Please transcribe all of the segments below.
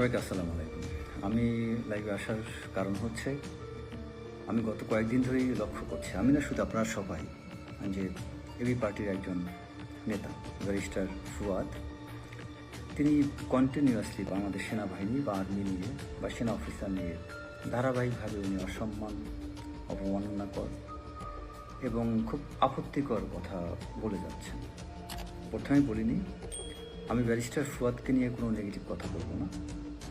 সবাইকে আসসালামু আলাইকুম। আমি লাইভে আসার কারণ হচ্ছে, আমি গত কয়েকদিন ধরেই লক্ষ্য করছি, আমি না শুধু আপনারা সবাই যে এবি পার্টির একজন নেতা, ব্যারিস্টার ফুয়াদ, তিনি কন্টিনিউয়াসলি বা আমাদের সেনাবাহিনী বা আর্মি নিয়ে বা সেনা অফিসার নিয়ে ধারাবাহিকভাবে উনি অসম্মান, অবমাননাকর এবং খুব আপত্তিকর কথা বলে যাচ্ছেন। প্রথমে বলিনি, আমি ব্যারিস্টার ফুয়াদকে নিয়ে কোনো নেগেটিভ কথা বলব না।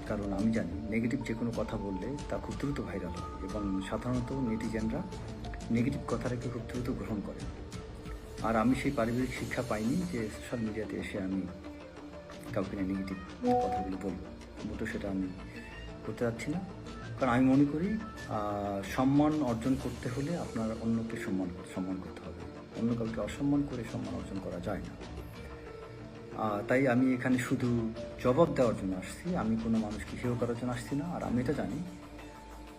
কারণ আমি জানি নেগেটিভ যে কোনো কথা বললে তা খুব দ্রুত ভাইরাল হয় এবং সাধারণত নেটিজেনরা নেগেটিভ কথাটাকে খুব দ্রুত গ্রহণ করে। আর আমি সেই পারিবারিক শিক্ষা পাইনি যে সোশ্যাল মিডিয়াতে এসে আমি কাউকে নেগেটিভ কথাগুলো বলব। মোটো সেটা আমি করতে যাচ্ছি না। কারণ আমি মনে করি সম্মান অর্জন করতে হলে আপনার অন্যকে সম্মান সম্মান করতে হবে। অন্য কাউকে অসম্মান করে সম্মান অর্জন করা যায় না। তাই আমি এখানে শুধু জবাব দেওয়ার জন্য আসছি। আমি কোনো মানুষকে হেয় করার জন্য আসছি না, আর আমি এটা জানি।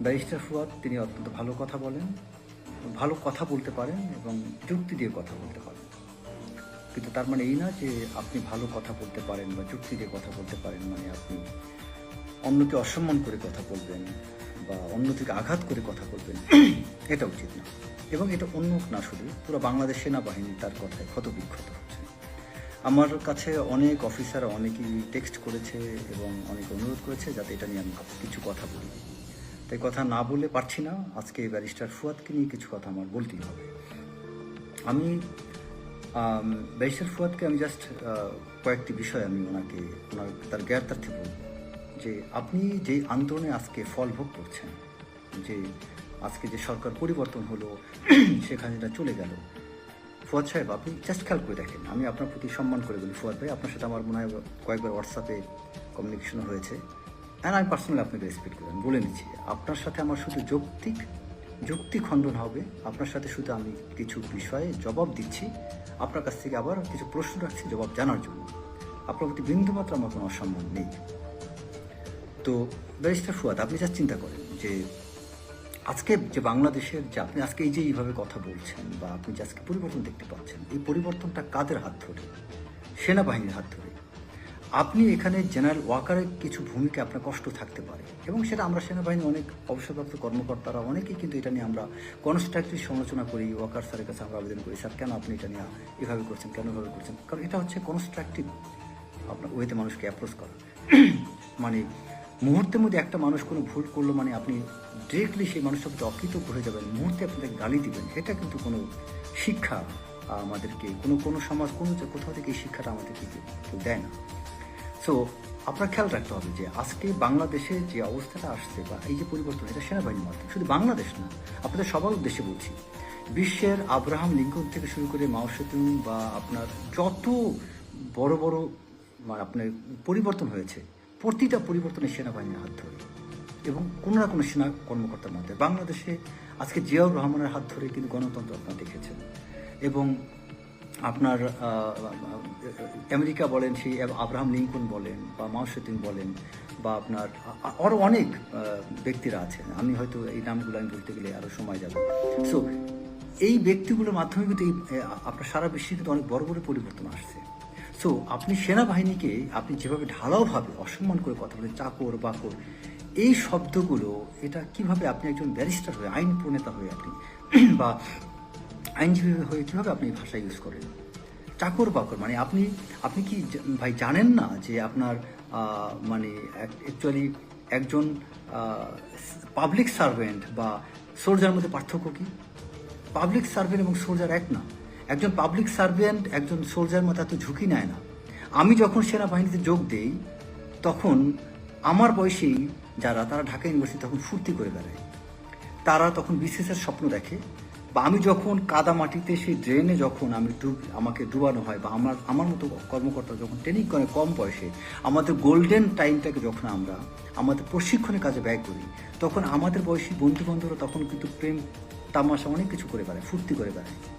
ব্যারিস্টার ফুয়াদ, তিনি অত্যন্ত ভালো কথা বলেন, ভালো কথা বলতে পারেন এবং যুক্তি দিয়ে কথা বলতে পারেন। কিন্তু তার মানে এই না যে আপনি ভালো কথা বলতে পারেন বা যুক্তি দিয়ে কথা বলতে পারেন মানে আপনি অন্যকে অসম্মান করে কথা বলবেন বা অন্য থেকে আঘাত করে কথা বলবেন, এটা উচিত না। এবং এটা অন্য না শুধু, পুরো বাংলাদেশ সেনাবাহিনী তার কথায় ক্ষতবিক্ষত হচ্ছে। আমার কাছে অনেক অফিসার অনেকেই টেক্সট করেছে এবং অনেক অনুরোধ করেছে যাতে এটা নিয়ে আমি কিছু কথা বলি। তাই কথা না বলে পারছি না। আজকে ব্যারিস্টার ফুয়াদকে নিয়ে কিছু কথা আমার বলতেই হবে। আমি ব্যারিস্টার ফুয়াদকে আমি জাস্ট কয়েকটি বিষয় আমি ওনাকে, ওনার তার জ্ঞাতার্থে বলব যে আপনি যে আন্দোলনে আজকে ফল ভোগ করছেন, যে আজকে যে সরকার পরিবর্তন হলো সেখানে এটা চলে গেল ফুয়াদ সাহেব, আপনি জাস্ট খেয়াল করে দেখেন। আমি আপনার প্রতি সম্মান করে বলি ফুয়াদ ভাই। আপনার সাথে আমার মনে হয় কয়েকবার হোয়াটসঅ্যাপে কমিউনিকেশন হয়েছে। অ্যান্ড আমি পার্সোনালি আপনাকে রেসপেক্ট করি। আমি বলে নিচ্ছি, আপনার সাথে আমার শুধু যৌক্তিক যুক্তি খণ্ডন হবে। আপনার সাথে শুধু আমি কিছু বিষয়ে জবাব দিচ্ছি। আপনার কাছ থেকে আবার কিছু প্রশ্ন রাখছি, জবাব জানার জন্য। আপনার প্রতি বিন্দুমাত্র আমার কোনো অসম্মান নেই। তো ব্যারিস্টার ফুয়াদ, আপনি যা চিন্তা করেন যে আজকে যে বাংলাদেশের যে আপনি আজকে এই যে এইভাবে কথা বলছেন বা আপনি যে আজকে পরিবর্তন দেখতে পাচ্ছেন, এই পরিবর্তনটা কাদের হাত ধরে? সেনাবাহিনীর হাত ধরে। আপনি এখানে জেনারেল ওয়াকারের কিছু ভূমিকা আপনার কষ্ট থাকতে পারে এবং সেটা আমরা সেনাবাহিনী অনেক অবসরপ্রাপ্ত কর্মকর্তারা অনেকেই কিন্তু এটা নিয়ে আমরা কনস্ট্রাকটিভ সমালোচনা করি, ওয়াকার স্যারের কাছে আমরা আবেদন করি, স্যার, কেন আপনি এটা নিয়ে এভাবে করছেন? কেন এভাবে করছেন? কারণ এটা হচ্ছে কনস্ট্রাকটিভ আপনার ওয়েতে মানুষকে অ্যাপ্রোচ করা। মানে মুহূর্তের মধ্যে একটা মানুষ কোনো ভুল করল মানে আপনি ডিরেক্টলি সেই মানুষটার প্রতি অকৃতজ্ঞ হয়ে যাবেন, মুহূর্তে আপনি তাকে গালি দিবেন এটা কিন্তু কোনো শিক্ষা আমাদেরকে, কোনো কোনো সমাজ, কোনো কোথাও থেকে এই শিক্ষাটা আমাদেরকে কেউ দেয় না। সো আপনার খেয়াল রাখতে হবে যে আজকে বাংলাদেশে যে অবস্থাটা আসছে বা এই যে পরিবর্তন, এটা সেনাবাহিনীর মাধ্যমে, শুধু বাংলাদেশ না, আপনাদের সবার উদ্দেশ্যে বলছি, বিশ্বের আব্রাহাম লিঙ্কন থেকে শুরু করে মাও সেতুং বা আপনার যত বড় বড় মানে আপনার পরিবর্তন হয়েছে, প্রতিটা পরিবর্তনের সেনাবাহিনীর হাত ধরে। এবং কোনো না কোনো সেনা কর্মকর্তার মধ্যে। বাংলাদেশে আজকে জিয়াউর রহমানের হাত ধরে কিন্তু গণতন্ত্র আপনারা দেখেছেন। এবং আপনার আমেরিকা বলেন সেই আব্রাহাম লিঙ্কন বলেন বা মাওসেদিন বলেন বা আপনার আরও অনেক ব্যক্তিরা আছেন। আমি হয়তো এই নামগুলো আমি বলতে গেলে আরও সময় যাবে। সো এই ব্যক্তিগুলোর মাধ্যমে কিন্তু এই, আপনার সারা বিশ্বে কিন্তু অনেক বড় বড় পরিবর্তন আসছে। সো আপনি সেনাবাহিনীকে আপনি যেভাবে ঢালাওভাবে অসম্মান করে কথা বলেন চাকর বাকর এই শব্দগুলো, এটা কীভাবে আপনি একজন ব্যারিস্টার হয়ে, আইন প্রণেতা হয়ে আপনি, বা আইনজীবী হয়ে কীভাবে আপনি ভাষা ইউজ করেন? চাকর বাকর মানে আপনি আপনি কি ভাই জানেন না যে আপনার মানে অ্যাকচুয়ালি একজন পাবলিক সার্ভেন্ট বা সোলজার মধ্যে পার্থক্য কি? পাবলিক সার্ভেন্ট এবং সোলজার এক না। একজন পাবলিক সার্ভেন্ট একজন সোলজার মতো এত ঝুঁকি নেয় না। আমি যখন সেনাবাহিনীতে যোগ দেই, তখন আমার বয়সেই যারা, তারা ঢাকা ইউনিভার্সিটি তখন ফুর্তি করে বেড়ায়। তারা তখন বিসিএসের স্বপ্ন দেখে বা আমি যখন কাদা মাটিতে সেই ড্রেনে যখন আমি ডুব, আমাকে ডুবানো হয় বা আমার আমার মতো কর্মকর্তা যখন ট্রেনিং করে কম বয়সে, আমাদের গোল্ডেন টাইমটাকে যখন আমরা আমাদের প্রশিক্ষণের কাজে ব্যয় করি, তখন আমাদের বয়সী বন্ধু বান্ধবরা তখন কিন্তু প্রেম, তামাশা অনেক কিছু করে বেড়ায়, ফুর্তি করে বেড়ায়।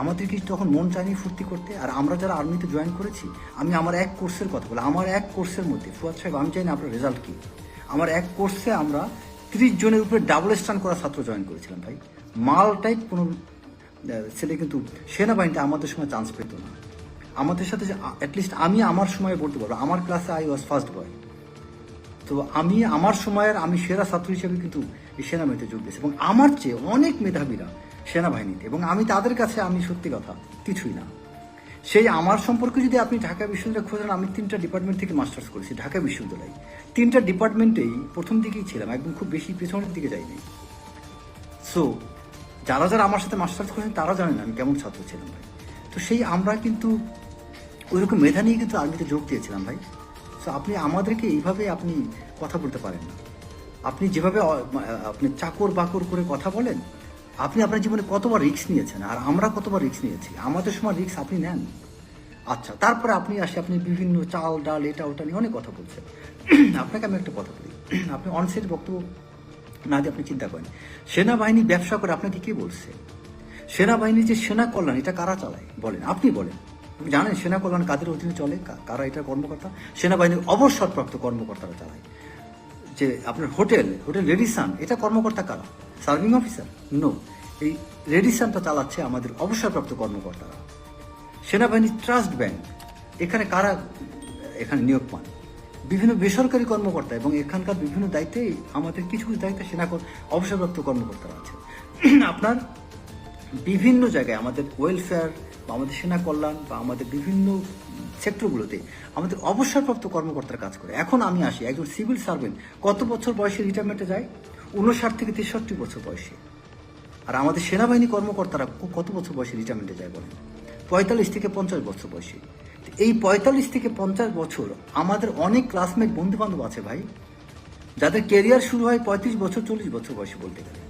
আমাদের কি তখন মন চায়নি ফুর্তি করতে, আর আমরা যারা আর্মিতে জয়েন করেছি, আমি আমার এক কোর্সের কথা বলি। আমার এক কোর্সের মধ্যে, ফুয়াদ সাহেব, আমি চাই না আপনার রেজাল্ট কি। আমার এক কোর্সে আমরা তিরিশ জনের উপরে ডাবল স্টান করা ছাত্র জয়েন করেছিলাম ভাই। মাল টাইপ কোনো ছেলে কিন্তু সেনাবাহিনীতে আমাদের সময় চান্স পেত না। আমাদের সাথে অ্যাটলিস্ট আমি আমার সময় বলতে পারব, আমার ক্লাসে আই ওয়াজ ফার্স্ট বয় তো আমি আমার সময়ের, আমি সেরা ছাত্র হিসেবে কিন্তু সেনাবাহিনীতে যোগ দিয়েছি। এবং আমার চেয়ে অনেক মেধাবীরা সেনাবাহিনীতে এবং আমি তাদের কাছে, আমি সত্যি কথা, কিছুই না। সেই আমার সম্পর্কে যদি আপনি ঢাকা বিশ্ববিদ্যালয় খোঁজেন, আমি তিনটা ডিপার্টমেন্ট থেকে মাস্টার্স করেছি ঢাকা বিশ্ববিদ্যালয়ে। তিনটা ডিপার্টমেন্টেই প্রথম দিকেই ছিলাম, একদম খুব বেশি পেছনের দিকে যাইনি। সো যারা যারা আমার সাথে মাস্টার্স করেছেন, তারা জানেন আমি কেমন ছাত্র ছিলাম ভাই। তো সেই আমরা কিন্তু ওইরকম মেধা নিয়ে কিন্তু আর্মিতে যোগ দিয়েছিলাম ভাই। সো আপনি আমাদেরকে এইভাবে আপনি কথা বলতে পারেন না। আপনি যেভাবে আপনি চাকর বাকর করে কথা বলেন আপনি আপনার জীবনে কতবার রিস্ক নিয়েছেন? আর আমরা কতবার রিস্ক নিয়েছি? আমাদের সময় রিস্ক আপনি নেন। আচ্ছা তারপরে আপনি আসে, আপনি বিভিন্ন চাল, ডাল, এটা, ওটা নিয়ে অনেক কথা বলছেন। আপনাকে আমি একটা কথা বলি। আপনি অনসেট বক্তব্য না দিয়ে আপনি চিন্তা করেন। সেনাবাহিনী ব্যবসা করে আপনাকে কে বলছে? সেনাবাহিনীর যে সেনা কল্যাণ, এটা কারা চালায়? বলেন, আপনি বলেন। জানেন সেনা কল্যাণ কাদের অধীনে চলে? কারা এটা কর্মকর্তা? সেনাবাহিনীর অবসরপ্রাপ্ত কর্মকর্তারা চালায়। যে আপনার হোটেল হোটেল রেডিসান, এটা কর্মকর্তা কারা? Serving officer? নো এই রেডিসানটা চালাচ্ছে আমাদের অবসরপ্রাপ্ত কর্মকর্তারা। সেনাবাহিনী ট্রাস্ট ব্যাংক, এখানে কারা এখানে নিয়োগ পান? বিভিন্ন বেসরকারি কর্মকর্তা এবং এখানকার বিভিন্ন দায়িত্বে আমাদের কিছু কিছু দায়িত্বে সেনা অবসরপ্রাপ্ত কর্মকর্তারা আছে আপনার বিভিন্ন জায়গায় আমাদের ওয়েলফেয়ার বা আমাদের সেনা কল্যাণ বা আমাদের বিভিন্ন সেক্টরগুলোতে আমাদের অবসরপ্রাপ্ত কর্মকর্তারা কাজ করে। এখন আমি আসি, একজন সিভিল সার্ভেন্ট কত বছর বয়সে রিটায়ারমেন্টে যায়? উনষাট থেকে তেষট্টি বছর বয়সে। আর আমাদের সেনাবাহিনী কর্মকর্তারা কত বছর বয়সে রিটায়ারমেন্টে যায় বলেন? পঁয়তাল্লিশ থেকে পঞ্চাশ বছর বয়সে। এই পঁয়তাল্লিশ থেকে পঞ্চাশ বছর আমাদের অনেক ক্লাসমেট বন্ধু বান্ধব আছে ভাই, যাদের কেরিয়ার শুরু হয় পঁয়ত্রিশ বছর, চল্লিশ বছর বয়সে বলতে গেলে।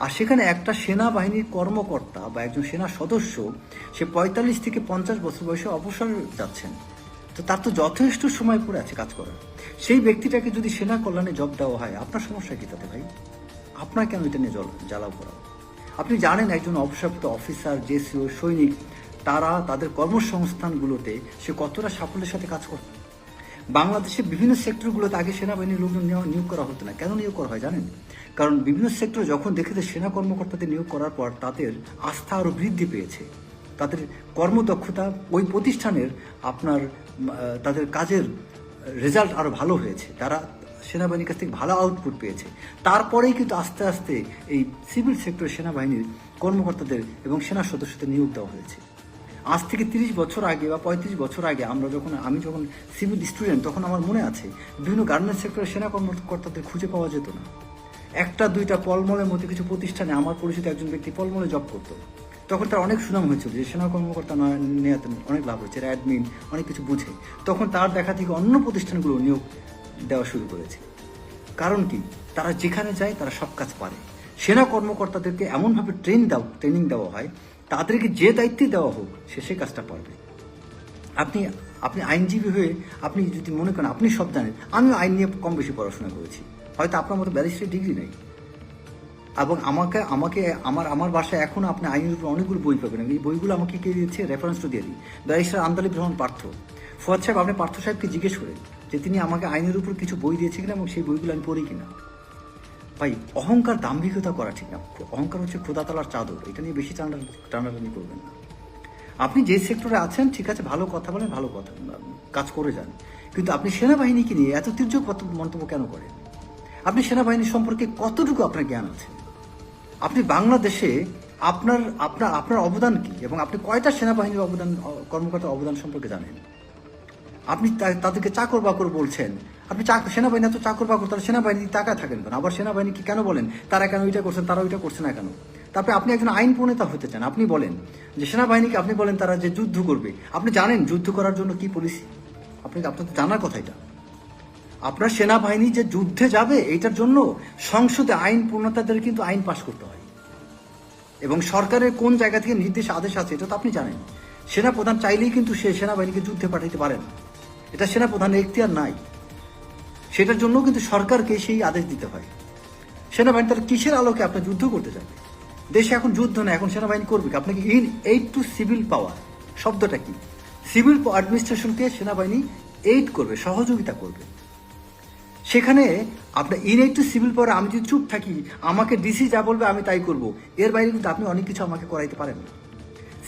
আর সেখানে একটা সেনাবাহিনীর কর্মকর্তা বা একজন সেনা সদস্য, সে পঁয়তাল্লিশ থেকে পঞ্চাশ বছর বয়সে অবসর যাচ্ছেন। তো তার তো যথেষ্ট সময় পড়ে আছে কাজ করার। সেই ব্যক্তিটাকে যদি সেনা কল্যাণে জব দেওয়া হয়, আপনার সমস্যা কি তাতে ভাই? আপনার কেন এটা নিয়ে জল জ্বালাও করা? আপনি জানেন একজন অবসরপ্রাপ্ত অফিসার, জেসিও, সৈনিক, তারা তাদের কর্মসংস্থানগুলোতে সে কতটা সাফল্যের সাথে কাজ করে বাংলাদেশের বিভিন্ন সেক্টরগুলোতে আগে সেনাবাহিনীর লোকজন নিয়োগ করা হতো না। কেন নিয়োগ করা হয় জানেন? কারণ বিভিন্ন সেক্টর যখন দেখেছে সেনা কর্মকর্তাদের নিয়োগ করার পর তাদের আস্থা আরও বৃদ্ধি পেয়েছে। তাদের কর্মদক্ষতা ওই প্রতিষ্ঠানের আপনার তাদের কাজের রেজাল্ট আরও ভালো হয়েছে। তারা সেনাবাহিনীর কাছ থেকে ভালো আউটপুট পেয়েছে। তারপরেই কিন্তু আস্তে আস্তে এই সিভিল সেক্টর সেনাবাহিনীর কর্মকর্তাদের এবং সেনা সদস্যদের নিয়োগ দেওয়া হয়েছে। আজ থেকে তিরিশ বছর আগে বা পঁয়ত্রিশ বছর আগে আমরা যখন, আমি যখন সিভিল স্টুডেন্ট তখন আমার মনে আছে, বিভিন্ন গার্মেন্টস সেক্টরের সেনা কর্মকর্তাদের খুঁজে পাওয়া যেত না। একটা, দুইটা পলমলের মধ্যে কিছু প্রতিষ্ঠানে আমার পরিচিত একজন ব্যক্তি পলমলে জব করতো। তখন তার অনেক সুনাম হয়েছিল যে সেনা কর্মকর্তা নেওয়াতে অনেক লাভ হয়েছে অ্যাডমিন অনেক কিছু বুঝে। তখন তার দেখা থেকে অন্য প্রতিষ্ঠানগুলো নিয়োগ দেওয়া শুরু করেছে। কারণ কি? তারা যেখানে যায়, তারা সব কাজ পারে। সেনা কর্মকর্তাদেরকে এমনভাবে ট্রেন দাও ট্রেনিং দেওয়া হয়, তাদেরকে যে দায়িত্বে দেওয়া হোক, সে সে কাজটা পারবে। আপনি আপনি আইনজীবী হয়ে আপনি যদি মনে করেন, আপনি সব জানেন, আমিও আইন নিয়ে কম বেশি পড়াশোনা করেছি। হয়তো আপনার মতো ব্যারিস্টার ডিগ্রি নেই। এবং আমাকে আমাকে, আমার আমার বাসায় এখনও আপনি আইনের উপর অনেকগুলো বই পাবেন। এই বইগুলো আমাকে কে দিয়েছে? রেফারেন্সটা দিয়ে দিই। ব্যারিস্টার আন্দালি রহমান পার্থ। ফুয়াদ সাহেব, আপনি পার্থ সাহেবকে জিজ্ঞেস করেন যে তিনি আমাকে আইনের উপর কিছু বই দিয়েছে কিনা এবং সেই বইগুলো আমি পড়ি কিনা। ভাই, অহংকার দাম্ভিকতা করা ঠিক না। অহংকার হচ্ছে খোদাতলার চাদর। এটা নিয়ে বেশি টানা, টানাটানি করবেন না। আপনি যে সেক্টরে আছেন, ঠিক আছে, ভালো কথা বলেন, ভালো কথা কাজ করে যান। কিন্তু আপনি সেনাবাহিনীকে নিয়ে এত তীর্যক মন্তব্য কেন করেন? আপনি সেনাবাহিনী সম্পর্কে কতটুকু আপনার জ্ঞান আছে? আপনি বাংলাদেশে আপনার আপনার আপনার অবদান কি? এবং আপনি কয়টা সেনাবাহিনীর অবদান কর্মকর্তার অবদান সম্পর্কে জানেন? আপনি তাদেরকে চাকর বাকর বলছেন। আপনি সেনাবাহিনী এত চাকর বাকর তারা সেনাবাহিনী টাকায় থাকেন কেন? আবার সেনাবাহিনীকে কেন বলেন? তারা কেন ওইটা করছেন তারা ওইটা করছে না কেন? তারপরে আপনি একজন আইন প্রণেতা হতে চান, আপনি বলেন যে সেনাবাহিনীকে আপনি বলেন তারা যে যুদ্ধ করবে। আপনি জানেন যুদ্ধ করার জন্য কি পলিসি আপনি, আপনার জানার কথা এটা। আপনার সেনাবাহিনী যে যুদ্ধে যাবে এটার জন্য সংসদে আইন পূর্ণতাদের কিন্তু আইন পাশ করতে হয়। এবং সরকারের কোন জায়গা থেকে নির্দেশ আদেশ আছে, এটা তো আপনি জানেন। সেনাপ্রধান চাইলেই কিন্তু সে সেনাবাহিনীকে যুদ্ধে পাঠাইতে পারে না এটা সেনাপ্রধানের এখতিয়ার নাই। সেটার জন্য কিন্তু সরকারকে সেই আদেশ দিতে হয়। সেনাবাহিনী তার কিসের আলোকে আপনার যুদ্ধ করতে যাবে দেশে এখন যুদ্ধ না এখন সেনাবাহিনী করবে? আপনাকে in aid to civil power শব্দটা কি? সিভিল অ্যাডমিনিস্ট্রেশনকে সেনাবাহিনী এইড করবে, সহযোগিতা করবে। সেখানে আপনার ইন টু সিভিল পরে আমি যদি চুপ থাকি, আমাকে ডিসি যা বলবে আমি তাই করব। এর বাইরে কিন্তু আপনি অনেক কিছু আমাকে করাইতে পারেন।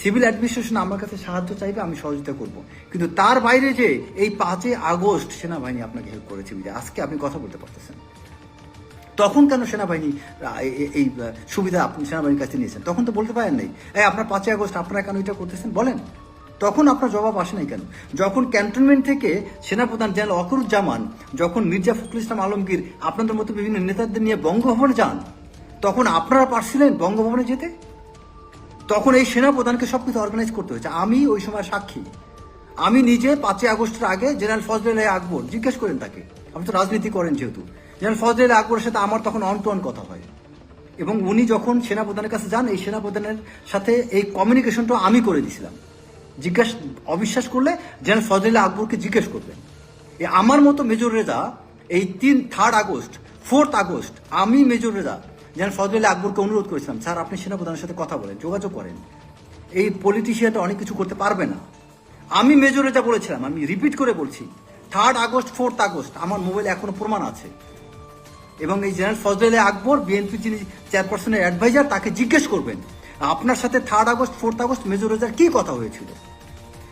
সিভিল অ্যাডমিনিস্ট্রেশন আমার কাছে সাহায্য চাইবে, আমি সহযোগিতা করব। কিন্তু তার বাইরে যে এই পাঁচই আগস্ট সেনাবাহিনী আপনাকে হেল্প করেছে আজকে আপনি কথা বলতে পারতেছেন। তখন কেন সেনাবাহিনী এই সুবিধা আপনি সেনাবাহিনীর কাছে নিয়েছেন? তখন তো বলতে পারেন নাই। এই আপনার পাঁচই আগস্ট, আপনারা কেন এটা করতেছেন? বলেন। তখন আপনার জবাব আসে নাই কেন? যখন ক্যান্টনমেন্ট থেকে সেনাপ্রধান জেনারেল অকরুজ্জামান, যখন মির্জা ফখরুল ইসলাম আলমগীর আপনাদের মতো বিভিন্ন নেতাদের নিয়ে বঙ্গভবনে যান, তখন আপনারা পারছিলেন বঙ্গভবনে যেতে? তখন এই সেনাপ্রধানকে সব কিছু অর্গানাইজ করতে হয়েছে। আমি ওই সময় সাক্ষী। আমি নিজে পাঁচই আগস্টের আগে জেনারেল ফজল আকবর, জিজ্ঞেস করেন তাকে। আপনি তো রাজনীতি করেন যেহেতু। জেনারেল ফজল আকবরের সাথে আমার তখন অন টু অন কথা হয়। এবং উনি যখন সেনাপ্রধানের কাছে যান, এই সেনাপ্রধানের সাথে এই কমিউনিকেশনটা আমি করে দিয়েছিলাম জিজ্ঞাসা, অবিশ্বাস করলে জেনারেল ফজল আকবরকে জিজ্ঞেস করবেন আমার মতো মেজর রেজা, এই তিন থার্ড আগস্ট ফোর্থ আগস্ট, আমি মেজর রেজা, জেনারেল ফজল আকবরকে অনুরোধ করেছিলাম, স্যার, আপনি সেনাপ্রধানের সাথে কথা বলেন, যোগাযোগ করেন। এই পলিটিশিয়ানটা অনেক কিছু করতে পারবে না। আমি মেজর রেজা বলেছিলাম, আমি রিপিট করে বলছি থার্ড আগস্ট ফোর্থ আগস্ট, আমার মোবাইলে এখনও প্রমাণ আছে। এবং এই জেনারেল ফজল আকবর বিএনপি যিনি চেয়ারপারসনের অ্যাডভাইজার তাকে জিজ্ঞেস করবেন আপনার সাথে third August fourth August major রেজার কি কথা হয়েছিল?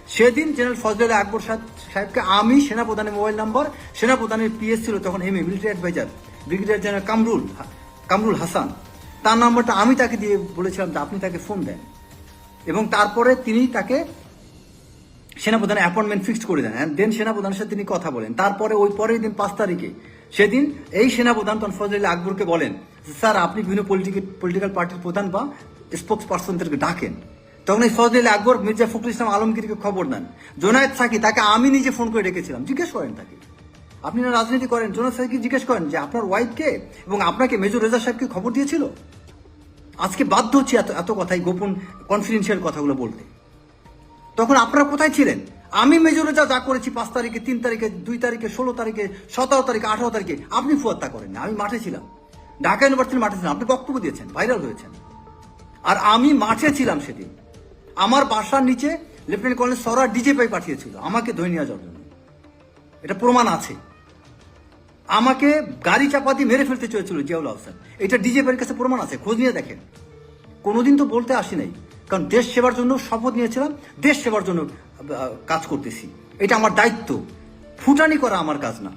সেদিন জেনারেল ফজল আকবর সাহেবকে আমি, সেনাপ্রধানের মোবাইল নাম্বার, সেনাপ্রধানের পিএস ছিল তখন এ military adviser brigadier general Kamrul Kamrul Hasan. তার নাম্বারটা আমি তাকে দিয়ে বলেছিলাম যে আপনি তাকে ফোন দেন। এবং তারপরে তিনি তাকে সেনাপ্রধানের অ্যাপয়েন্টমেন্ট ফিক্সড করে দেন। দেন সেনাপ্রধানের সাথে তিনি কথা বলেন। তারপরে ওই পরের দিন পাঁচ তারিখে, সেদিন এই সেনাপ্রধান তখন ফজল আকবরকে বলেন স্যার, আপনি বিভিন্ন পলিটিক্যাল পলিটিক্যাল পার্টির প্রধান বা স্পোক্স পার্সনদেরকে ডাকেন। তখন এই ফজল আকবর, মির্জা ফখরুল ইসলাম আলমগীরকে খবর দেন। জোনায়েদ সাকি তাকে আমি নিজে ফোন করে ডেকেছিলাম। জিজ্ঞেস করেন তাকে। আপনি না রাজনীতি করেন? জোনায়েদ সাকিকে জিজ্ঞেস করেন যে, আপনার ওয়াইফকে এবং আপনাকে মেজর রেজা সাহেবকে খবর দিয়েছিল? আজকে বাধ্য হচ্ছে এত এত কথাই গোপন কনফিডেন্সিয়াল কথাগুলো বলতে। তখন আপনারা কোথায় ছিলেন? আমি মেজর যা যা করেছি পাঁচ তারিখে, তিন তারিখে, দুই তারিখে, ষোলো তারিখে, সতেরো তারিখে, আঠারো তারিখে, আপনি ফুয়াত্তা করেন না আমি মাঠে ছিলাম। ঢাকা ইউনিভার্সিটির মাঠে ছিলাম। আপনি বক্তব্য দিয়েছেন ভাইরাল হয়েছেন। আর আমি মাঠে ছিলাম সেদিন। আমার বাসার নিচে লেফটেন্যান্ট কর্নেল সরা ডিজে পাই পাঠিয়েছিল। আমাকে ধরে নিয়ে যাওয়ার জন্য। এটা প্রমাণ আছে। আমাকে গাড়ি চাপা দিয়ে মেরে ফেলতে চেয়েছিল জিয়াউল আহসান। এটা ডিজে পাইয়ের কাছে প্রমাণ আছে। খোঁজ নিয়ে দেখেন। কোনোদিন তো বলতে আসি নাই। কারণ দেশ সেবার জন্য শপথ নিয়েছিলাম। দেশ সেবার জন্য কাজ করতেছি। এটা আমার দায়িত্ব। ফুটানি করা আমার কাজ না।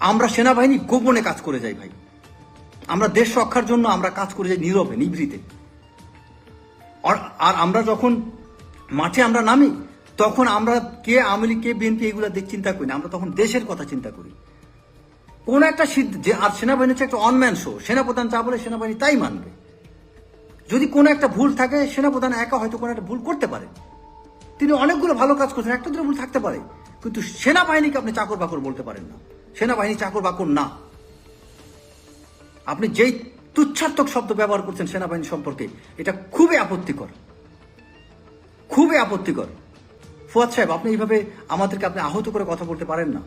আমরা সেনাবাহিনী গোপনে কাজ করে যাই ভাই। আমরা দেশ রক্ষার জন্য আমরা কাজ করে যাই নীরবে, নিভৃতে। আর- আমরা যখন মাঠে আমরা নামি, তখন আমরা কে আওয়ামী লীগ, কে বিএনপি এগুলো দেখ চিন্তা করি না। আমরা তখন দেশের কথা চিন্তা করি। কোন একটা যে আর সেনাবাহিনী হচ্ছে একটা অনম্যান শো সেনাপ্রধান যা বলে সেনাবাহিনী তাই মানবে। যদি কোনো একটা ভুল থাকে, সেনাপ্রধান একা হয়তো কোনো একটা ভুল করতে পারে। তিনি অনেকগুলো ভালো কাজ করছেন, একটা দুটো ভুল থাকতে পারে। কিন্তু সেনাবাহিনীকে আপনি চাকর বাকর বলতে পারেন না। সেনাবাহিনী চাকর বাকর না। আপনি যেই তুচ্ছাত্মক শব্দ ব্যবহার করছেন সেনাবাহিনী সম্পর্কে। এটা খুবই আপত্তিকর। খুবই আপত্তিকর। ফুয়াদ সাহেব, আপনি এইভাবে আমাদেরকে আপনি আহত করে কথা বলতে পারেন না।